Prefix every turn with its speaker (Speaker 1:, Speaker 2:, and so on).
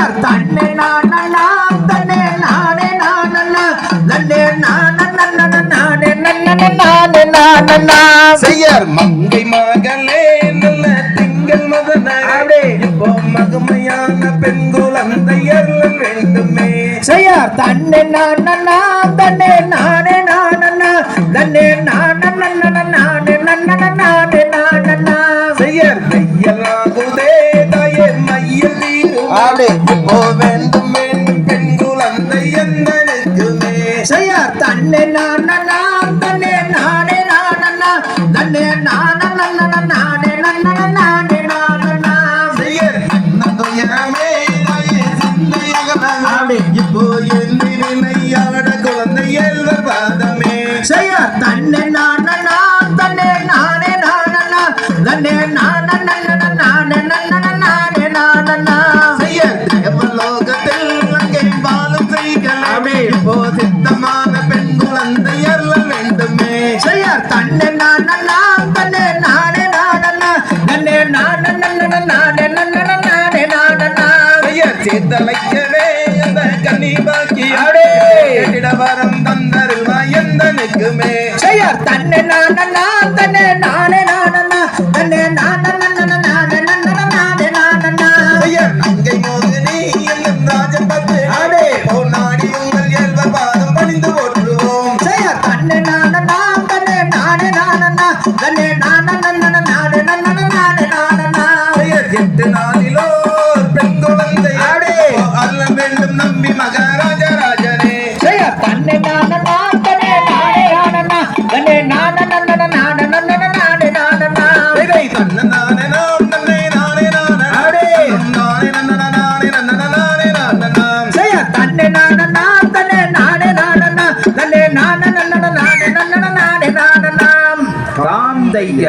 Speaker 1: செய்யார் தன்னை நான் தன்னை நானே நான் தன்னை நான் நானே நானே நான்
Speaker 2: செய்யார் மங்கை மகளே நல்ல திங்கள் மதன
Speaker 1: அப்படியே.
Speaker 2: இப்போ மகமையான பெண் குழந்தையர் வேண்டுமே.
Speaker 1: செய்யார் தன்னை நான் தன்னை நானே நான் தன்னை நான் நானே நானே நான்
Speaker 2: செய்யார் மையலாகுதே இப்போ வேண்டும் வேண்டும் பெண் குழந்தை எந்தனுக்குமே
Speaker 1: செய்யார் தன்னை நான் தன்னை நானே நான் தன்னை நான் நானே நானே நான்
Speaker 2: செய்யார் என்ன துயரமே
Speaker 1: அப்படியே.
Speaker 2: இப்போ எந்திரினையாட குழந்தை எல்வர் பாதமே.
Speaker 1: செய்யார் தன்னை நான் தன்னை நானே
Speaker 2: சேத்தலைக்கவே அந்த கன்னி பாக்கியம்.
Speaker 1: அப்படியே.
Speaker 2: வரம் தந்தருவா எந்தனுக்குமே
Speaker 1: செய்யார் தன்னை நான் தன்னை நானே நான்
Speaker 2: எட்டு நாளிலோ பெண் குழந்தை
Speaker 1: ஆடே.
Speaker 2: அருள வேண்டும் நம்பி மகாராஜ ராஜனே
Speaker 1: தன்னை நான் தன்னை தன்ன
Speaker 2: நாம் நன்னை நன்ன நன்ன
Speaker 1: செய்ய தன்னை தன்னை தையர்